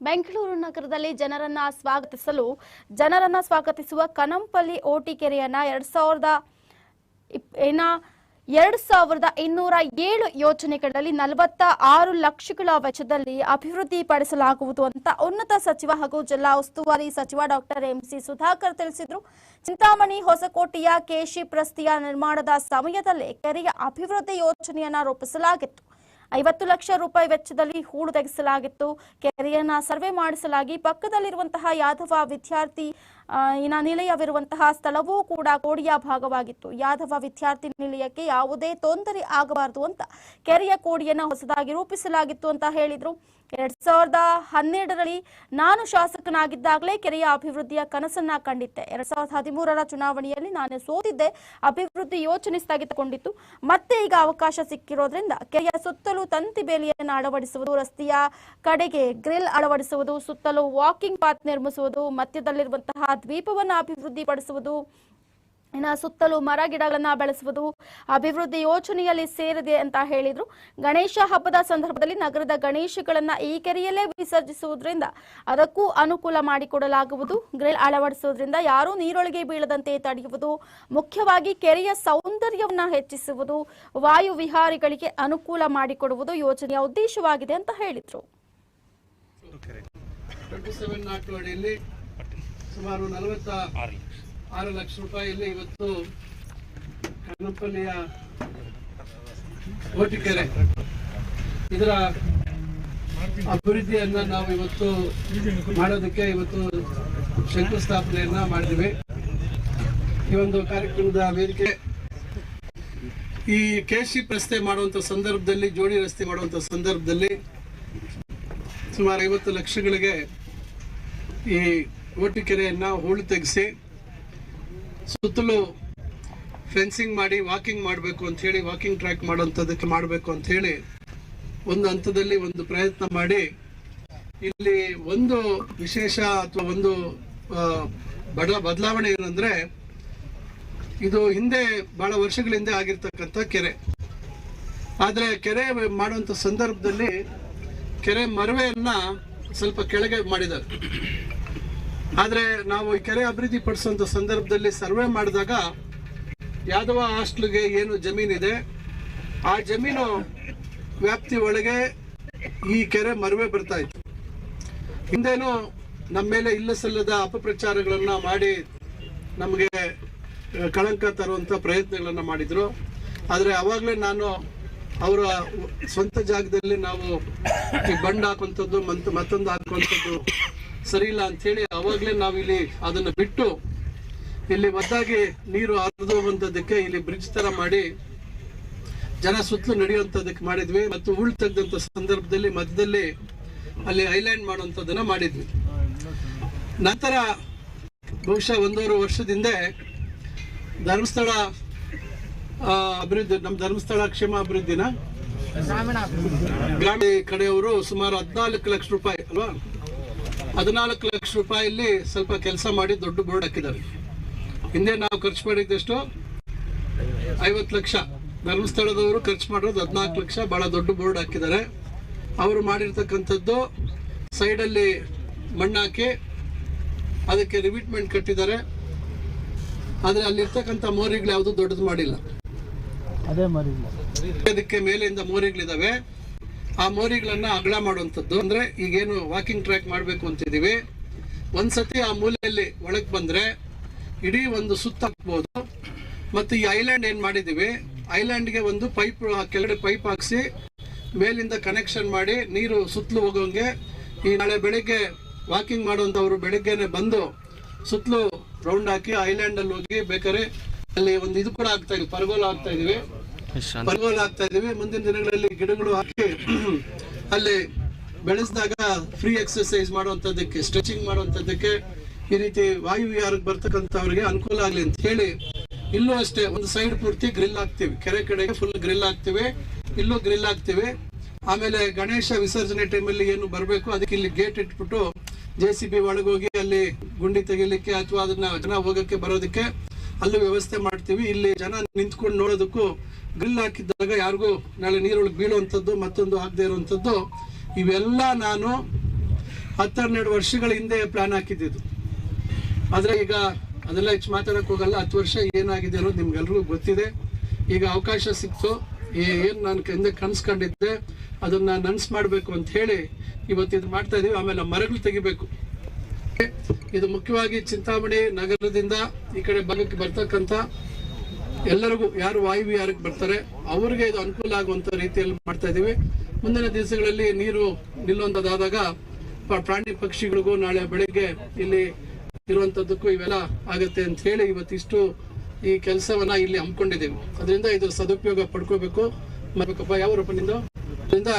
ಬೆಂಗಳೂರು ನಗರದಲ್ಲಿ ಜನರನ್ನ ಸ್ವಾಗತಿಸಲು, ಜನರನ್ನ ಸ್ವಾಗತಿಸುವ ಕನಂಪಲ್ಲಿ ಓಟಿ ಕೆರೆಯನ್ನ ಎರಡ್ ಸಾವಿರದ ಏನ, ಎರಡ್ ಸಾವಿರದ ಇನ್ನೂರ ಏಳು ಯೋಜನೆಗಳಲ್ಲಿ ನಲವತ್ತ ಆರು ಲಕ್ಷಗಳ ವೆಚ್ಚದಲ್ಲಿ ಅಭಿವೃದ್ಧಿ ಪಡಿಸಲಾಗುವುದು ಅಂತ ಉನ್ನತ ಸಚಿವ ಹಾಗೂ ಜಿಲ್ಲಾ ಉಸ್ತುವಾರಿ ಸಚಿವ ಡಾಕ್ಟರ್ ಎಂ. ಸಿ. ಸುಧಾಕರ್ ತಿಳಿಸಿದ್ರು. ಚಿಂತಾಮಣಿ ಹೊಸಕೋಟೆಯ ಕೆಶಿಪ್ ರಸ್ತೆಯ ನಿರ್ಮಾಣದ ಸಮಯದಲ್ಲೇ ಕೆರೆಯ ಅಭಿವೃದ್ಧಿ ಯೋಜನೆಯನ್ನ ರೂಪಿಸಲಾಗಿತ್ತು. ಐವತ್ತು ಲಕ್ಷ ರೂಪಾಯಿ ವೆಚ್ಚದಲ್ಲಿ ಹೂಳು ತೆಗೆಸಲಾಗಿತ್ತು. ಕೆರೆಯನ್ನ ಸರ್ವೆ ಮಾಡಿಸಲಾಗಿ ಪಕ್ಕದಲ್ಲಿರುವಂತಹ ಯಾದವ ವಿದ್ಯಾರ್ಥಿ ಇನ ನಿಲಯವಿರುವಂತಹ ಸ್ಥಳವೂ ಕೂಡ ಕೋಡಿಯ ಭಾಗವಾಗಿತ್ತು. ಯಾದವ ವಿದ್ಯಾರ್ಥಿ ನಿಲಯಕ್ಕೆ ಯಾವುದೇ ತೊಂದರೆ ಆಗಬಾರದು ಅಂತ ಕೆರೆಯ ಕೋಡಿಯನ್ನು ಹೊಸದಾಗಿ ರೂಪಿಸಲಾಗಿತ್ತು ಅಂತ ಹೇಳಿದ್ರು. ಎರಡ್ ಸಾವಿರದ ಹನ್ನೆರಡರಲ್ಲಿ ನಾನು ಶಾಸಕನಾಗಿದ್ದಾಗಲೇ ಕೆರೆಯ ಅಭಿವೃದ್ಧಿಯ ಕನಸನ್ನ ಕಂಡಿದ್ದೆ. ಎರಡ್ ಸಾವಿರದ ಹದಿಮೂರರ ಚುನಾವಣೆಯಲ್ಲಿ ನಾನು ಸೋತಿದ್ದೆ. ಅಭಿವೃದ್ಧಿ ಯೋಜನೆ ಸ್ಥಗಿತಗೊಂಡಿತ್ತು. ಮತ್ತೆ ಈಗ ಅವಕಾಶ ಸಿಕ್ಕಿರೋದ್ರಿಂದ ಕೆರೆಯ ಸುತ್ತಲೂ ತಂತಿ ಬೇಲಿಯನ್ನು ಅಳವಡಿಸುವುದು, ರಸ್ತೆಯ ಕಡೆಗೆ ಗ್ರಿಲ್ ಅಳವಡಿಸುವುದು, ಸುತ್ತಲೂ ವಾಕಿಂಗ್ ಪಾತ್ ನಿರ್ಮಿಸುವುದು, ಮಧ್ಯದಲ್ಲಿರುವಂತಹ ದ್ವೀಪವನ್ನು ಅಭಿವೃದ್ಧಿಪಡಿಸುವುದು, ಇನ್ನು ಸುತ್ತಲೂ ಮರ ಗಿಡಗಳನ್ನ ಬೆಳೆಸುವುದು, ಅಭಿವೃದ್ಧಿ ಯೋಜನೆಯಲ್ಲಿ ಸೇರಿದೆ ಅಂತ ಹೇಳಿದ್ರು. ಗಣೇಶ ಹಬ್ಬದ ಸಂದರ್ಭದಲ್ಲಿ ನಗರದ ಗಣೇಶಗಳನ್ನ ಈ ಕೆರೆಯಲ್ಲೇ ವಿಸರ್ಜಿಸುವುದರಿಂದ ಅದಕ್ಕೂ ಅನುಕೂಲ ಮಾಡಿಕೊಡಲಾಗುವುದು. ಗ್ರಿಲ್ ಅಳವಡಿಸುವುದರಿಂದ ಯಾರೂ ನೀರೊಳಗೆ ಬೀಳದಂತೆ ತಡೆಯುವುದು, ಮುಖ್ಯವಾಗಿ ಕೆರೆಯ ಸೌಂದರ್ಯವನ್ನ ಹೆಚ್ಚಿಸುವುದು, ವಾಯು ವಿಹಾರಿಗಳಿಗೆ ಅನುಕೂಲ ಮಾಡಿಕೊಡುವುದು ಯೋಜನೆಯ ಉದ್ದೇಶವಾಗಿದೆ ಅಂತ ಹೇಳಿದ್ರು. ಸುಮಾರು ನಲವತ್ತ ಆರು ಲಕ್ಷ. ರೂಪಾಯಿಯಲ್ಲಿ ಇವತ್ತು ಕನ್ನಪಲ್ಲಿಯ ಕೋಟಿಕೆರೆ. ಇದರ ಅಭಿವೃದ್ಧಿಯನ್ನ ನಾವು ಇವತ್ತು ಮಾಡೋದಕ್ಕೆ ಇವತ್ತು ಶಂಕುಸ್ಥಾಪನೆಯನ್ನ ಮಾಡಿದ್ವಿ. ಈ ಒಂದು ಕಾರ್ಯಕ್ರಮದ ವೇದಿಕೆ ಈ ಕೆಶಿಪ್ ರಸ್ತೆ ಮಾಡುವಂತ ಸಂದರ್ಭದಲ್ಲಿ ಜೋಡಿ ರಸ್ತೆ ಮಾಡುವಂತ ಸಂದರ್ಭದಲ್ಲಿ ಸುಮಾರು ಐವತ್ತು ಲಕ್ಷಗಳಿಗೆ ಈ ಒಟ್ಟಿಕೆರೆಯನ್ನ ಹೂಳು ತೆಗೆಸಿ ಸುತ್ತಲೂ ಫೆನ್ಸಿಂಗ್ ಮಾಡಿ, ವಾಕಿಂಗ್ ಮಾಡಬೇಕು ಅಂತ ಹೇಳಿ, ವಾಕಿಂಗ್ ಟ್ರ್ಯಾಕ್ ಮಾಡೋಂಥದ್ದಕ್ಕೆ ಮಾಡಬೇಕು ಅಂತ ಹೇಳಿ ಒಂದು ಹಂತದಲ್ಲಿ ಒಂದು ಪ್ರಯತ್ನ ಮಾಡಿ ಇಲ್ಲಿ ಒಂದು ವಿಶೇಷ ಅಥವಾ ಒಂದು ಬಡ, ಬದಲಾವಣೆ ಏನಂದ್ರೆ ಇದು ಹಿಂದೆ ಬಹಳ ವರ್ಷಗಳ ಹಿಂದೆ ಆಗಿರ್ತಕ್ಕಂಥ ಕೆರೆ. ಆದರೆ ಕೆರೆ ಮಾಡುವಂತ ಸಂದರ್ಭದಲ್ಲಿ ಕೆರೆ ಮರವೆಯನ್ನ ಸ್ವಲ್ಪ ಕೆಳಗೆ ಮಾಡಿದ್ದಾರೆ. ಆದ್ರೆ ನಾವು ಈ ಕೆರೆ ಅಭಿವೃದ್ಧಿ ಪಡಿಸುವಂಥ ಸಂದರ್ಭದಲ್ಲಿ ಸರ್ವೆ ಮಾಡಿದಾಗ ಯಾದವ ಹಾಸ್ಟ್ಲಿಗೆ ಏನು ಜಮೀನಿದೆ ಆ ಜಮೀನು ವ್ಯಾಪ್ತಿ ಒಳಗೆ ಈ ಕೆರೆ ಮರವೆ ಬರ್ತಾ ಇತ್ತು. ಹಿಂದೇನು ನಮ್ಮ ಮೇಲೆ ಇಲ್ಲ ಸಲ್ಲದ ಅಪಪ್ರಚಾರಗಳನ್ನ ಮಾಡಿ ನಮಗೆ ಕಳಂಕ ತರುವಂಥ ಪ್ರಯತ್ನಗಳನ್ನು ಮಾಡಿದರು. ಆದರೆ ಅವಾಗಲೇ ನಾನು ಅವರ ಸ್ವಂತ ಜಾಗದಲ್ಲಿ ನಾವು ಈ ಬಂಡ್ ಹಾಕುವಂಥದ್ದು, ಮತ್- ಮತ್ತೊಂದು ಹಾಕುವಂಥದ್ದು ಸರಿ ಇಲ್ಲ ಅಂತ ಹೇಳಿ ಅವಾಗಲೇ ನಾವಿಲ್ಲಿ ಇಲ್ಲಿ ಅದನ್ನ ಬಿಟ್ಟು ಇಲ್ಲಿ ಒದ್ದಾಗಿ ನೀರು ಹರಿದು ಹೋಗುವಂಥದ್ದಕ್ಕೆ ಇಲ್ಲಿ ಬ್ರಿಡ್ಜ್ ತರ ಮಾಡಿ ಜನ ಸುತ್ತಲೂ ನಡೆಯುವಂಥದ್ದಕ್ಕೆ ಮಾಡಿದ್ವಿ ಮತ್ತು ಉಳ್ ತೆಗೆದಂಥ ಸಂದರ್ಭದಲ್ಲಿ ಮಧ್ಯದಲ್ಲಿ ಅಲ್ಲಿ ಐಲ್ಯಾಂಡ್ ಮಾಡುವಂಥದ್ದನ್ನು ಮಾಡಿದ್ವಿ. ನಂತರ ಬಹುಶಃ ಒಂದೂವರೆ ವರ್ಷದಿಂದ ಧರ್ಮಸ್ಥಳ ಅಭಿವೃದ್ಧಿ ನಮ್ಮ ಧರ್ಮಸ್ಥಳ ಕ್ಷೇಮ ಅಭಿವೃದ್ಧಿನ ಗ್ರಾಮೀಣ ಕಡೆಯವರು ಸುಮಾರು ಹದಿನಾಲ್ಕು ಲಕ್ಷ ರೂಪಾಯಿ ಅಲ್ವಾ? ಹದಿನಾಲ್ಕು ಲಕ್ಷ ರೂಪಾಯಿಲಿ ಸ್ವಲ್ಪ ಕೆಲಸ ಮಾಡಿ ದೊಡ್ಡ ಬೋರ್ಡ್ ಹಾಕಿದ್ದಾರೆ. ಹಿಂದೆ ನಾವು ಖರ್ಚು ಮಾಡಿದ್ದೆಷ್ಟು ಐವತ್ತು ಲಕ್ಷ. ಧರ್ಮಸ್ಥಳದವರು ಖರ್ಚು ಮಾಡಿರೋದು ಹದಿನಾಲ್ಕು ಲಕ್ಷ. ಬಹಳ ದೊಡ್ಡ ಬೋರ್ಡ್ ಹಾಕಿದ್ದಾರೆ. ಅವರು ಮಾಡಿರ್ತಕ್ಕಂಥದ್ದು ಸೈಡಲ್ಲಿ ಮಣ್ಣು ಹಾಕಿ ಅದಕ್ಕೆ ರಿವಿಟ್ಮೆಂಟ್ ಕಟ್ಟಿದ್ದಾರೆ. ಆದರೆ ಅಲ್ಲಿರ್ತಕ್ಕಂಥ ಮೋರಿಗಳು ಯಾವುದು ದೊಡ್ಡದು ಮಾಡಿಲ್ಲ. ಅದೇ ಅದಕ್ಕೆ ಮೇಲಿಂದ ಮೋರಿಗಳಿದಾವೆ. ಆ ಮೋರಿಗಳನ್ನ ಅಗಲ ಮಾಡುವಂಥದ್ದು. ಅಂದ್ರೆ ಈಗೇನು ವಾಕಿಂಗ್ ಟ್ರ್ಯಾಕ್ ಮಾಡಬೇಕು ಅಂತಿದ್ದೀವಿ. ಒಂದ್ಸತಿ ಆ ಮೂಲೆಯಲ್ಲಿ ಒಳಗೆ ಬಂದ್ರೆ ಇಡೀ ಒಂದು ಸುತ್ತ ಹಾಕ್ಬೋದು. ಮತ್ತು ಈ ಐಲ್ಯಾಂಡ್ ಏನು ಮಾಡಿದೀವಿ ಐಲ್ಯಾಂಡ್ಗೆ ಒಂದು ಪೈಪ್ ಕೆಳಗಡೆ ಪೈಪ್ ಹಾಕ್ಸಿ ಮೇಲಿಂದ ಕನೆಕ್ಷನ್ ಮಾಡಿ ನೀರು ಸುತ್ತಲೂ ಹೋಗೋಂಗೆ ಈ ನಾಳೆ ಬೆಳಿಗ್ಗೆ ವಾಕಿಂಗ್ ಮಾಡುವಂಥವ್ರು ಬೆಳಗ್ಗೆನೆ ಬಂದು ಸುತ್ತಲೂ ರೌಂಡ್ ಹಾಕಿ ಐಲ್ಯಾಂಡ್ ಅಲ್ಲಿ ಹೋಗಿ ಬೇಕಾದ್ರೆ ಅಲ್ಲಿ ಒಂದು ಇದು ಕೂಡ ಆಗ್ತಾ ಇದೀವಿ ಪರಗೋಲ ಆಗ್ತಾ ಪರಗೋಲ ಆಗ್ತಾ ಮುಂದಿನ ದಿನಗಳಲ್ಲಿ ಗಿಡಗಳು ಹಾಕಿ ಅಲ್ಲಿ ಬೆಳೆಸಿದಾಗ ಫ್ರೀ ಎಕ್ಸರ್ಸೈಸ್ ಮಾಡುವಂಥದ್ದಕ್ಕೆ ಸ್ಟ್ರೆಚಿಂಗ್ ಮಾಡುವಂಥದ್ದಕ್ಕೆ ಈ ರೀತಿ ವಾಯು ವಿಹಾರಕ್ಕೆ ಬರ್ತಕ್ಕಂಥವ್ರಿಗೆ ಅನುಕೂಲ ಆಗಲಿ ಅಂತ ಹೇಳಿ ಇಲ್ಲೂ ಅಷ್ಟೇ ಒಂದು ಸೈಡ್ ಪೂರ್ತಿ ಗ್ರಿಲ್ ಹಾಕ್ತಿವಿ. ಕೆರೆ ಕಡೆಗೆ ಫುಲ್ ಗ್ರಿಲ್ ಹಾಕ್ತಿವಿ. ಇಲ್ಲೂ ಗ್ರಿಲ್ ಹಾಕ್ತಿವಿ. ಆಮೇಲೆ ಗಣೇಶ ವಿಸರ್ಜನೆ ಟೈಮಲ್ಲಿ ಏನು ಬರಬೇಕು ಅದಕ್ಕೆ ಇಲ್ಲಿ ಗೇಟ್ ಇಟ್ಬಿಟ್ಟು ಜೆ ಸಿ ಬಿ ಒಳಗೋಗಿ ಅಲ್ಲಿ ಗುಂಡಿ ತೆಗಿಲಿಕ್ಕೆ ಅಥವಾ ಅದನ್ನ ಜನ ಹೋಗಕ್ಕೆ ಬರೋದಕ್ಕೆ ಅಲ್ಲೂ ವ್ಯವಸ್ಥೆ ಮಾಡ್ತೀವಿ. ಇಲ್ಲಿ ಜನ ನಿಂತ್ಕೊಂಡು ನೋಡೋದಕ್ಕೂ ಗ್ರಿಲ್ ಹಾಕಿದ್ದಾಗ ಯಾರಿಗೂ ನಾಳೆ ನೀರೊಳಗೆ ಬೀಳುವಂಥದ್ದು, ಮತ್ತೊಂದು ಆಗದೆ ಇರುವಂಥದ್ದು, ಇವೆಲ್ಲ ನಾನು ಹತ್ತೆರಡು ವರ್ಷಗಳ ಹಿಂದೆ ಪ್ಲಾನ್ ಹಾಕಿದ್ದಿದ್ದು ಆದರೆ ಈಗ ಅದೆಲ್ಲ ಹೆಚ್ಚು ಮಾತಾಡಕ್ ಹೋಗಲ್ಲ. ಹತ್ತು ವರ್ಷ ಏನಾಗಿದೆ ಅನ್ನೋದು ನಿಮ್ಗೆಲ್ರಿಗೂ ಗೊತ್ತಿದೆ. ಈಗ ಅವಕಾಶ ಸಿಕ್ತು. ಏನು ನಾನು ಹಿಂದೆ ಕನ್ಸ್ಕೊಂಡಿದ್ದೆ ಅದನ್ನ ನನ್ಸ್ ಮಾಡಬೇಕು ಅಂತ ಹೇಳಿ ಇವತ್ತು ಇದು ಮಾಡ್ತಾ ಇದ್ದೀವಿ ಆಮೇಲೆ ಮರಗಳು ತೆಗಿಬೇಕು. ಇದು ಮುಖ್ಯವಾಗಿ ಚಿಂತಾಮಣಿ ನಗರದಿಂದ ಈ ಕಡೆ ಭಾಗಕ್ಕೆ ಬರ್ತಕ್ಕಂಥ ಎಲ್ಲರಿಗೂ, ಯಾರು ವಾಯುವಿಹಾರಕ್ಕೆ ಬರ್ತಾರೆ, ಅವರಿಗೆ ಇದು ಅನುಕೂಲ ಆಗುವಂತ ರೀತಿಯಲ್ಲಿ ಮಾಡ್ತಾ ಇದ್ದೀವಿ. ಮುಂದಿನ ದಿವಸಗಳಲ್ಲಿ ನೀರು ನಿಲ್ಲುವಂತದಾದಾಗ ಪ- ಪ್ರಾಣಿ ಪಕ್ಷಿಗಳಿಗೂ ನಾಳೆ ಬೆಳಿಗ್ಗೆ ಇಲ್ಲಿ ಇರುವಂಥದ್ದಕ್ಕೂ ಇವೆಲ್ಲ ಆಗುತ್ತೆ ಅಂತ ಹೇಳಿ ಇವತ್ತಿಷ್ಟು ಈ ಕೆಲಸವನ್ನ ಇಲ್ಲಿ ಹಮ್ಮಿಕೊಂಡಿದ್ದೀವಿ. ಅದರಿಂದ ಇದು ಸದುಪಯೋಗ ಪಡ್ಕೋಬೇಕು. ಯಾವ ರೂಪದಿಂದ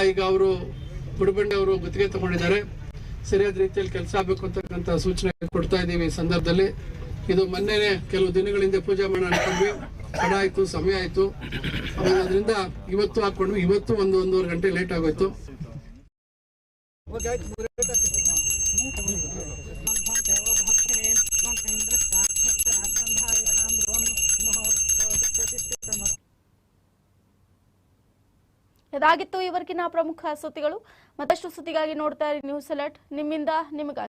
ಈಗ ಅವರು ಬುಡಬಂಡೆ ಅವರು ಗುತ್ತಿಗೆ ತಗೊಂಡಿದ್ದಾರೆ. ಸರಿಯಾದ ರೀತಿಯಲ್ಲಿ ಕೆಲಸ ಆಗಬೇಕು ಅಂತಕ್ಕಂಥ ಸೂಚನೆ ಕೊಡ್ತಾ ಇದ್ದೀವಿ ಈ ಸಂದರ್ಭದಲ್ಲಿ. ಇದು ಮೊನ್ನೆನೆ ಕೆಲವು ದಿನಗಳ ಹಿಂದೆ ಪೂಜೆ ಮಾಡೋಣ ಅನ್ಕೊಂಡ್ವಿ. ಹಣ ಆಯ್ತು, ಸಮಯ ಆಯ್ತು. ಅದರಿಂದ ಇವತ್ತು ಹಾಕೊಂಡ್ವಿ ಇವತ್ತು ಒಂದು ಒಂದೂವರೆ ಗಂಟೆ ಲೇಟ್ ಆಗೋಯ್ತು. ಇದಾಗಿತ್ತು ಇವರ್ಗಿನ ಪ್ರಮುಖ ಸುದ್ದಿಗಳು. ಮತ್ತಷ್ಟು ಸುದ್ದಿಗಾಗಿ ನೋಡ್ತಾ ಇರಿ ನ್ಯೂಸ್ ಅಲರ್ಟ್ ನಿಮ್ಮಿಂದ ನಿಮಗಾಗಿ.